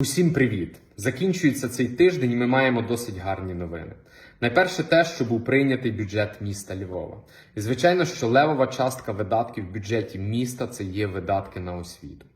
Усім привіт! Закінчується цей тиждень, і ми маємо досить гарні новини. Найперше те, що був прийнятий бюджет міста Львова. І звичайно, що левова частка видатків в бюджеті міста це є видатки на освіту.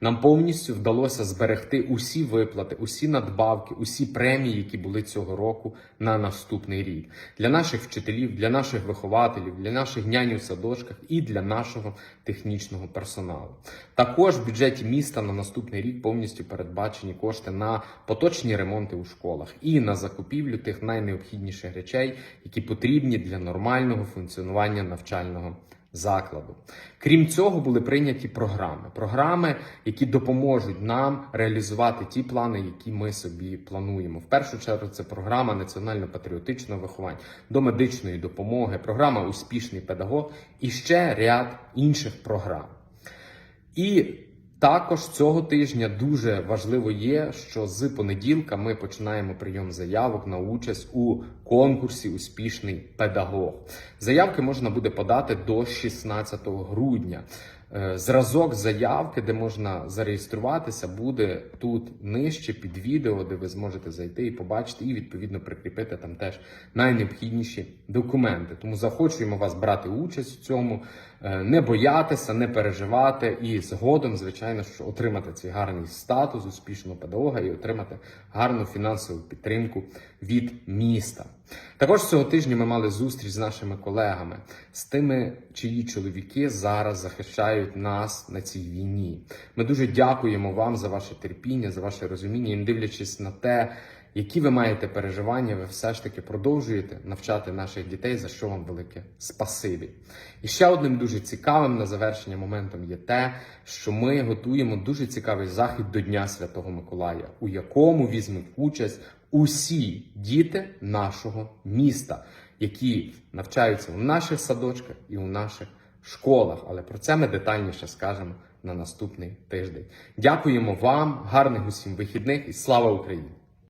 Нам повністю вдалося зберегти усі виплати, усі надбавки, усі премії, які були цього року на наступний рік для наших вчителів, для наших вихователів, для наших нянь у садочках і для нашого технічного персоналу. Також в бюджеті міста на наступний рік повністю передбачені кошти на поточні ремонти у школах і на закупівлю тих найнеобхідніших речей, які потрібні для нормального функціонування навчального закладу. Крім цього, були прийняті програми. Програми, які допоможуть нам реалізувати ті плани, які ми собі плануємо. В першу чергу це програма національно-патріотичного виховання, до медичної допомоги, програма Успішний педагог і ще ряд інших програм. І також цього тижня дуже важливо є, що з понеділка ми починаємо прийом заявок на участь у конкурсі Успішний педагог. Заявки можна буде подати до 16 грудня. Е, Зразок заявки, де можна зареєструватися, буде тут нижче під відео, де ви зможете зайти і побачити, і відповідно прикріпити там теж найнеобхідніші документи. Тому захочуємо вас брати участь в цьому, е, не боятися, не переживати і згодом, звичайно, що отримати цей гарний статус успішного педагога і отримати гарну фінансову підтримку від міста. Також цього тижня ми мали зустріч з нашими колегами, з тими, чиї чоловіки зараз захищають нас на цій війні. Ми дуже дякуємо вам за ваше терпіння, за ваше розуміння, і дивлячись на те, які ви маєте переживання, ви все ж таки продовжуєте навчати наших дітей, за що вам велике спасибі. І ще одним дуже цікавим на завершення моментом є те, що ми готуємо дуже цікавий захід до Дня Святого Миколая, у якому візьмуть участь усі діти нашого міста, які навчаються у наших садочках і у наших школах. Але про це ми детальніше скажемо на наступний тиждень. Дякуємо вам, гарних усім вихідних і слава Україні!